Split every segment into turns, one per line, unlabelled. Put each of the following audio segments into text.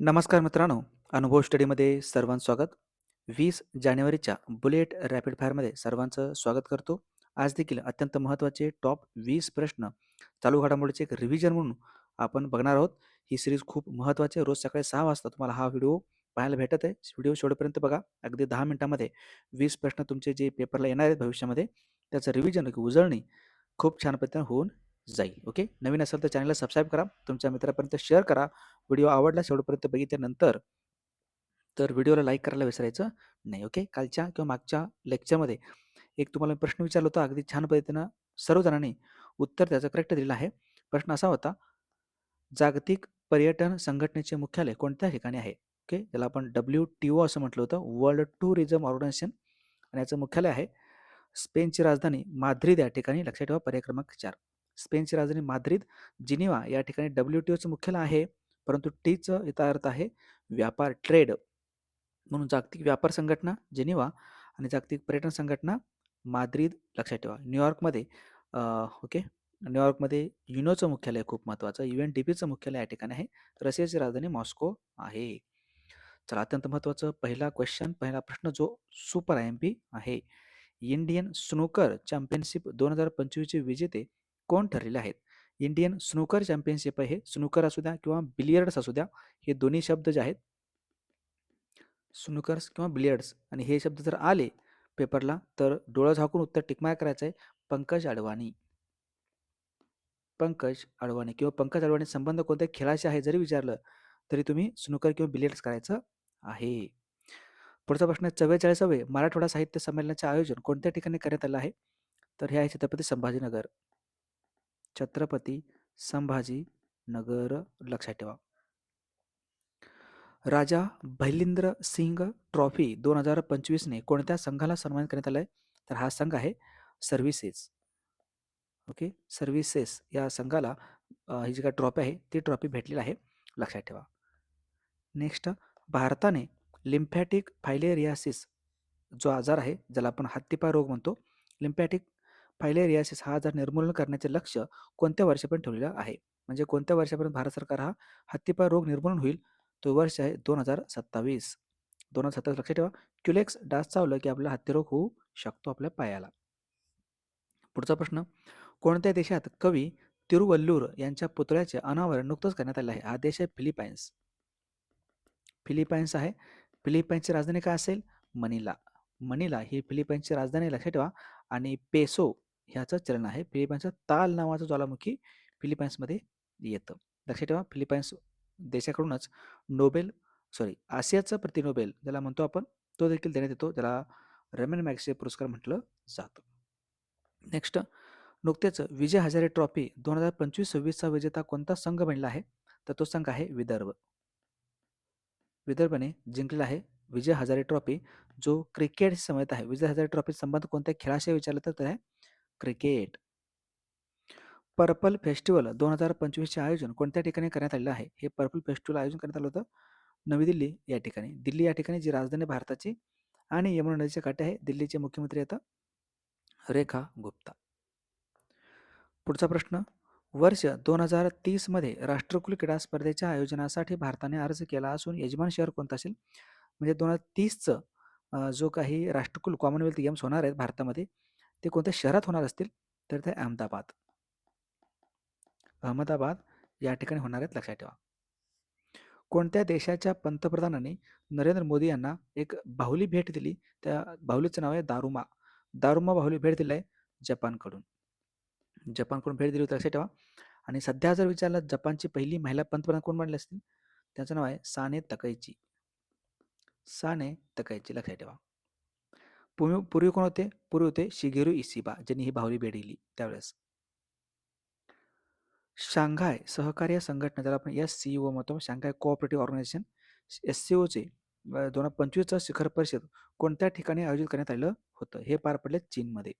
नमस्कार मित्रांनो, अनुभव स्टडीमध्ये सर्वांचं स्वागत. वीस जानेवारीच्या बुलेट रॅपिड फायरमध्ये सर्वांचं स्वागत करतो. आज देखील अत्यंत महत्त्वाचे टॉप वीस प्रश्न चालू घडामोडीचे एक रिव्हिजन म्हणून आपण बघणार आहोत. ही सिरीज खूप महत्त्वाची आहे. रोज सकाळी सहा वाजता तुम्हाला हा व्हिडिओ पाहायला भेटत आहे. व्हिडिओ शेवटपर्यंत बघा. अगदी दहा मिनिटामध्ये वीस प्रश्न तुमचे जे पेपरला येणार आहेत भविष्यामध्ये त्याचं रिव्हिजन उजळणी खूप छान पद्धतीने होऊन जाईल. ओके. नवीन असेल तर चॅनलला सबस्क्राईब करा. तुमच्या मित्रापर्यंत शेअर करा. व्हिडिओ आवडला शेवटपर्यंत बघितल्यानंतर तर व्हिडिओला लाईक करायला विसरायचं नाही. ओके. कालच्या किंवा मागच्या लेक्चरमध्ये एक तुम्हाला प्रश्न विचारला होता. अगदी छान पद्धतीनं सर्वजणांनी उत्तर त्याचं करेक्ट दिलेलं आहे. प्रश्न असा होता, जागतिक पर्यटन संघटनेचे मुख्यालय कोणत्या ठिकाणी आहे? ओके. ज्याला आपण डब्ल्यू-टी-ओ असं म्हटलं होतं. वर्ल्ड टूरिझम ऑर्गनायझेशन आणि याचं मुख्यालय आहे स्पेनची राजधानी माद्रिद या ठिकाणी. लक्षात ठेवा पर्याय क्रमांक चार स्पेनची राजधानी माद्रिद, जिनिवा या ठिकाणी डब्ल्यू-टी-ओचं मुख्यालय आहे. परंतु टीचं याचा अर्थ आहे व्यापार, ट्रेड. म्हणून जागतिक व्यापार संघटना जिनिव्हा आणि जागतिक पर्यटन संघटना माद्रिद लक्षात ठेवा. न्यूयॉर्कमध्ये ओके. न्यूयॉर्कमध्ये युनोचं मुख्यालय खूप महत्त्वाचं. यू-एन-डी-पीचं मुख्यालय या ठिकाणी आहे. रशियाची राजधानी मॉस्को आहे. चला अत्यंत महत्त्वाचं पहिला क्वेश्चन, पहिला प्रश्न जो सुपर आय-एम-पी आहे. इंडियन स्नूकर चॅम्पियनशिप दोन हजार पंचवीसचे विजेते कोण ठरलेले आहेत? इंडियन स्नूकर चॅम्पियनशिप आहे हे. स्नूकर असू द्या किंवा बिलियर्ड्स असू द्या. हे दोन्ही शब्द जे आहेत स्नूकर्स किंवा बिलियर्ड्स आणि हे शब्द जर आले पेपरला तर डोळा झाकून उत्तर टिकमाय करायचं आहे. पंकज अडवाणी. पंकज अडवाणी किंवा पंकज अडवाणी संबंध कोणत्या खेळाशी आहे जरी विचारलं तरी तुम्ही स्नूकर किंवा बिलियर्ड्स करायचं आहे. पुढचा प्रश्न आहे 44वे मराठवाडा साहित्य संमेलनाचे आयोजन कोणत्या ठिकाणी करण्यात आलं आहे? तर हे आहे छत्रपती संभाजीनगर. छत्रपती संभाजी नगर लक्षात ठेवा. राजा भैलिंद्र सिंग ट्रॉफी दोन हजार पंचवीसने कोणत्या संघाला सन्मानित करण्यात आलाय तर हा संघ आहे सर्व्हिसेस. ओके. सर्व्हिसेस या संघाला ही जी काय ट्रॉफी आहे ती ट्रॉफी भेटलेली आहे. लक्षात ठेवा. नेक्स्ट भारताने लिम्फॅटिक फायलेरियासिस जो आजार आहे ज्याला आपण हत्तीपाय रोग म्हणतो. लिम्फॅटिक फायलेरियासिस हा आजार निर्मूलन करण्याचे लक्ष कोणत्या वर्षापर्यंत ठेवलेलं आहे? म्हणजे कोणत्या वर्षापर्यंत भारत सरकार हा हत्तीपाय रोग निर्मूलन होईल? तो वर्ष आहे 2027. 2027 लक्षात ठेवा. क्युलेक्स डास चावलं की आपला हत्तीरोग होऊ शकतो आपल्या पायाला. पुढचा प्रश्न कोणत्या देशात कवी तिरुवल्लूर यांच्या पुतळ्याचे अनावरण नुकतंच करण्यात आले आहे? हा देश आहे फिलिपाईन्स. फिलिपाईन्स आहे. फिलिपाईन्सची राजधानी काय असेल? मनिला. मनिला ही फिलिपाईन्सची राजधानी लक्षात ठेवा आणि पेसो ह्याचं चलन आहे. फिलिपाईन्सचं ताल नावाचं ज्वालामुखी फिलिपाईन्समध्ये येतं. लक्षात ठेवा फिलिपाईन्स देशाकडूनच नोबेल सॉरी आशियाचं प्रति नोबेल ज्याला म्हणतो आपण तो देखील देण्यात येतो. ज्याला रमन मॅग्सेसे पुरस्कार म्हटलं जातं. नेक्स्ट नुकतेच विजय हजारे ट्रॉफी दोन हजार पंचवीस सव्वीसचा विजेता कोणता संघ बनला आहे? तर तो संघ आहे विदर्भ. विदर्भने जिंकलेला आहे विजय हजारे ट्रॉफी जो क्रिकेट समजत आहे. विजय हजारे ट्रॉफी संबंध कोणत्या खेळाशी विचारलं तर आहे क्रिकेट. पर्पल फेस्टिवल दोन हजार पंचवीसचे आयोजन कोणत्या ठिकाणी करण्यात आलेलं आहे? हे पर्पल फेस्टिवल आयोजन करण्यात आलं होतं नवी दिल्ली या ठिकाणी. दिल्ली या ठिकाणी जी राजधानी भारताची आणि यमुना नदीच्या काठी आहे. दिल्लीचे मुख्यमंत्री आता रेखा गुप्ता. पुढचा प्रश्न वर्ष दोन हजार तीसमध्ये राष्ट्रकुल क्रीडा स्पर्धेच्या आयोजनासाठी भारताने अर्ज केला असून यजमान शहर कोणतं असेल? म्हणजे 2030चं अ, जो काही राष्ट्रकुल कॉमनवेल्थ गेम्स होणार आहेत भारतामध्ये ते कोणत्या शहरात होणार असतील? तर ते अहमदाबाद. अहमदाबाद या ठिकाणी होणार आहेत लक्षात ठेवा. कोणत्या देशाच्या पंतप्रधानांनी नरेंद्र मोदी यांना एक बाहुली भेट दिली? त्या बाहुलीचं नाव आहे दारुमा. दारुमा बाहुली भेट दिली आहे जपानकडून. जपानकडून भेट दिली होती लक्षात ठेवा. आणि सध्या जर विचारलं जपानची पहिली महिला पंतप्रधान कोण बनले असतील? त्याचं नाव आहे साने तकैची. साने तकैची लक्षात ठेवा. पूर्वी पूर्वी कोण होते? पूर्वी होते शिगेरू इसिबा ज्यांनी ही बाहुली भेट दिली त्यावेळेस. शांघाय सहकार्य संघटना ज्याला आपण एस-सी-ओ म्हणतो शांघाय कोऑपरेटिव्ह ऑर्गनायझेशन एस-सी-ओचे दोन हजार पंचवीसचा शिखर परिषद कोणत्या ठिकाणी आयोजित करण्यात आलेलं होतं? हे पार पडले चीनमध्ये.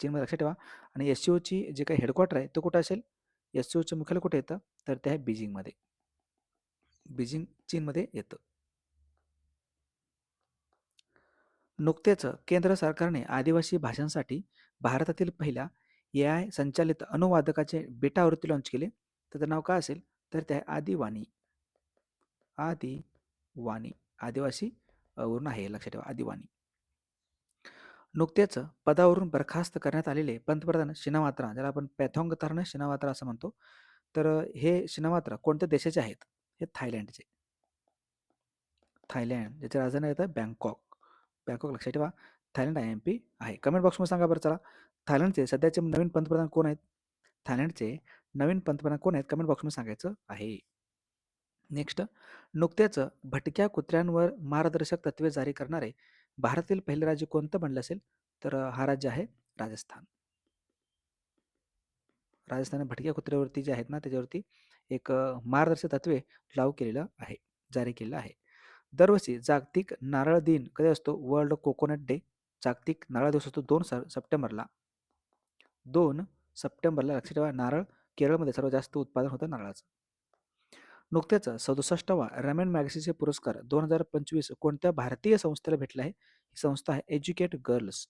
चीनमध्ये लक्षात ठेवा आणि एस-सी-ओची जे काही हेडक्वार्टर आहे तो कुठं असेल? एस-सी-ओचं मुख्यालय कुठे येतं? तर ते आहे बीजिंगमध्ये. बीजिंग चीनमध्ये येतं. नुकतेच केंद्र सरकारने आदिवासी भाषांसाठी भारतातील पहिल्या ए-आय संचालित अनुवादकाचे बेटा आवृत्ती लाँच त्याचं नाव काय असेल? तर ते आहे आदिवाणी. आदिवाणी. आदिवासी वरून आहे लक्षात ठेवा आदिवाणी. नुकतेच पदावरून बरखास्त करण्यात आलेले पंतप्रधान शिनावात्रा ज्याला आपण पॅथॉंग तारण शिनावात्रा असं म्हणतो. तर हे शिनावात्रा कोणत्या देशाचे आहेत? हे थायलंडचे. थायलंड ज्याची राजधानी येतं बँकॉक. बँकॉक लक्षात ठेवा. थायलंड आय एम पी आहे. कमेंट बॉक्समध्ये सांगा बरं चला. थायलंडचे सध्याचे नवीन पंतप्रधान कोण आहेत? थायलंडचे नवीन पंतप्रधान कोण आहेत? कमेंट बॉक्समध्ये सांगायचं आहे. नेक्स्ट नुकत्याच भटक्या कुत्र्यांवर मार्गदर्शक तत्वे जारी करणारे भारतातील पहिले राज्य कोणतं बनलं असेल? तर हा राज्य आहे राजस्थान. राजस्थान भटक्या कुत्र्यावरती जे आहेत ना त्याच्यावरती एक मार्गदर्शक तत्वे लागू केलेलं आहे जारी केलेलं आहे. दरवर्षी जागतिक नारळ दिन कधी असतो? वर्ल्ड कोकोनट डे जागतिक नारळ दिवस असतो दोन स सप्टेंबरला. दोन सप्टेंबरला लक्षात ठेवा नारळ केरळमध्ये सर्वात जास्त उत्पादन होतं नारळाचं. नुकत्याच सदुसष्टावा रमेन मॅगझिनचे पुरस्कार दोन हजार पंचवीस कोणत्या भारतीय संस्थेला भेटला आहे? ही संस्था आहे educate girls.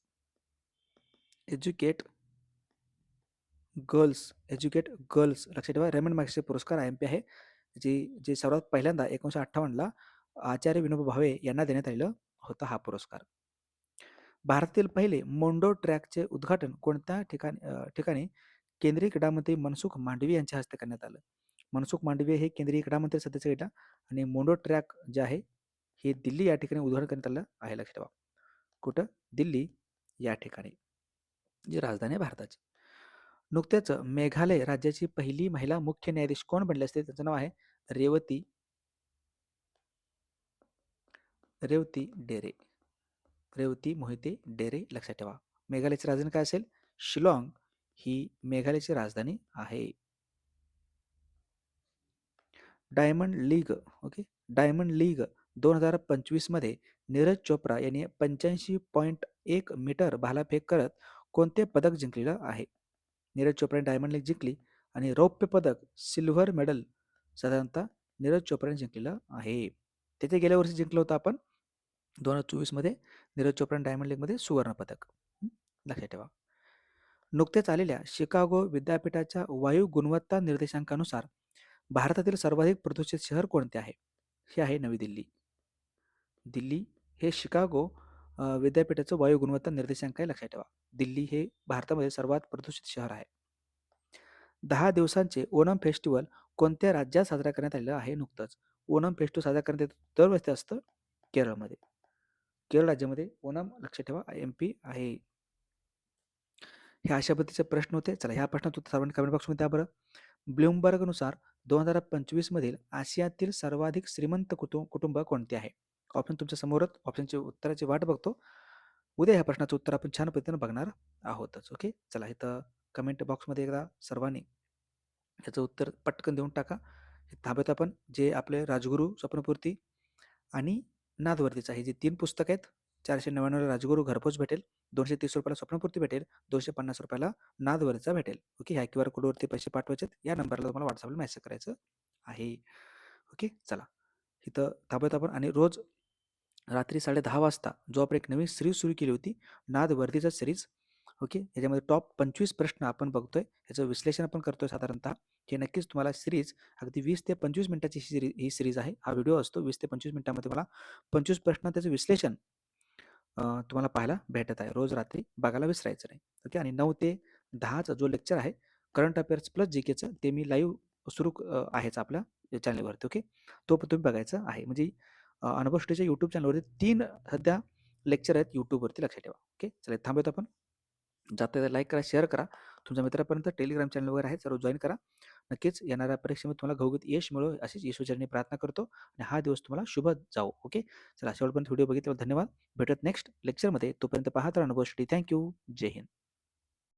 Educate girls educate girls लक्षात ठेवा रेमन मॅक्सचे पुरस्कार आय एम पी आहे जी जे सर्वात पहिल्यांदा एकोणीसशे अठ्ठावन्नला आचार्य विनोबा भावे यांना देण्यात आलेला होता हा पुरस्कार. भारतातील पहिले मोंडो ट्रॅकचे उद्घाटन कोणत्या ठिकाणी ठिकाणी? केंद्रीय क्रीडामंत्री मनसुख मांडवी यांच्या हस्ते करण्यात आलं. मनसुख मांडवी हे केंद्रीय क्रीडामंत्री सध्याचे क्रीडा आणि मोंडो ट्रॅक जे आहे हे दिल्ली या ठिकाणी उद्घाटन करण्यात आलं आहे. लक्षात ठेवा. कुठं? दिल्ली या ठिकाणी जी राजधानी आहे भारताची. नुकत्याच मेघालय राज्याची पहिली महिला मुख्य न्यायाधीश कोण बनले असते? त्यांचं नाव आहे रेवती रेवती डेरे. रेवती मोहिते डेरे लक्षात ठेवा. मेघालयची राजधानी काय असेल? शिलाँग ही मेघालयची राजधानी आहे. Diamond league okay? Diamond league दोन हजार पंचवीसमध्ये नीरज चोप्रा यांनी पंच्याऐंशी पॉईंट एक मीटर भालाफेक करत कोणते पदक जिंकलेलं आहे? नीरज चोप्राने डायमंड लीग जिंकली आणि रौप्य पदक सिल्व्हर मेडल साधारणतः नीरज चोप्राने जिंकलेलं आहे. तिथे गेल्या वर्षी जिंकलं होतं आपण दोन हजार चोवीसमध्ये नीरज चोप्राने डायमंड लीगमध्ये सुवर्णपदक. लक्षात ठेवा. नुकत्याच आलेल्या शिकागो विद्यापीठाच्या वायू गुणवत्ता निर्देशांकानुसार भारतातील सर्वाधिक प्रदूषित शहर कोणते आहे? हे आहे नवी दिल्ली. दिल्ली हे शिकागो विद्यापीठाचं वायू गुणवत्ता निर्देशांक आहे लक्षात ठेवा. दिल्ली हे भारतामध्ये सर्वात प्रदूषित शहर आहे. दहा दिवसांचे ओणम फेस्टिवल कोणत्या राज्यात साजरा करण्यात आलेलं आहे नुकतंच? ओणम फेस्टिवल साजरा करण्यात येतो दरवर्षी असतं केरळमध्ये. केरळ राज्यामध्ये ओनम लक्षात ठेवा एम पी आहे. हे अशा पद्धतीचे प्रश्न होते. चला ह्या प्रश्नात उत्तर सर्वांनी कमेंट बॉक्समध्ये द्या बरं. ब्लूमबर्गनुसार दोन हजार पंचवीसमधील आशियातील सर्वाधिक श्रीमंत कुटुंब कुटुंब कोणते आहे? ऑप्शन तुमच्या समोरच ऑप्शनची उत्तराची वाट बघतो. उद्या ह्या प्रश्नाचं उत्तर आपण छान पद्धतीनं बघणार आहोतच. ओके चला इथं कमेंट बॉक्समध्ये एकदा सर्वांनी त्याचं उत्तर पटकन देऊन टाका. हे थांबत आपण. जे आपले राजगुरू स्वप्नपूर्ती आणि नादवरतीचं आहे. जे तीन पुस्तक आहेत चारशे नव्याण्णवला राजगुरू घरपोच भेटेल दोनशे तीस रुपयाला स्वप्नपूर्ती भेटेल दोनशे पन्नास रुपयाला नादवरचा भेटेल. ओके ह्या क्यू आर कोडवरती पैसे पाठवायचे आहेत. या नंबरला तुम्हाला व्हॉट्सअपला मेसेज करायचं आहे. ओके चला. इथं थांबत आपण आणि रोज रात्री साडे दहा वाजता जो आपण एक नवीन सिरीज सुरू केली होती नाद वर्दीचा सिरीज ओके? याच्यामध्ये टॉप पंचवीस प्रश्न आपण बघतोय. याचं विश्लेषण आपण करतोय साधारणतः. हे नक्कीच तुम्हाला सिरीज अगदी वीस ते पंचवीस मिनिटाची ही सिरीज ही सिरीज आहे. हा व्हिडिओ असतो. वीस ते पंचवीस मिनिटामध्ये मला पंचवीस प्रश्न त्याचं विश्लेषण तुम्हाला पाहायला भेटत आहे. रोज रात्री बघायला विसरायचं नाही. ओके? आणि नऊ ते दहाचा जो लेक्चर आहे करंट अफेअर्स प्लस जी केचं ते मी लाईव्ह सुरू आहेच आपल्या चॅनलवरती ओके? तो पण तुम्ही बघायचा आहे. म्हणजे अनुभव स्टडीच्या यूट्यूब चॅनलवरती तीन सध्या लेक्चर आहेत यूट्यूबवरती लक्षात ठेवा. ओके? चला थांबवतो आपण. जाता लाईक करा शेअर करा. तुमच्या मित्रापर्यंत टेलिग्राम चॅनल वगैरे आहे सर्व जॉईन करा. नक्कीच येणाऱ्या परीक्षेमध्ये तुम्हाला घवगत यश मिळो अशीच ईश्वरचरणी प्रार्थना करतो आणि हा दिवस तुम्हाला शुभ जाओ ओके चला शेवटपर्यंत व्हिडिओ बघितल्यावर धन्यवाद. भेटत नेक्स्ट लेक्चरमध्ये तोपर्यंत पाहत राहा अनुभव थँक्यू जय हिंद.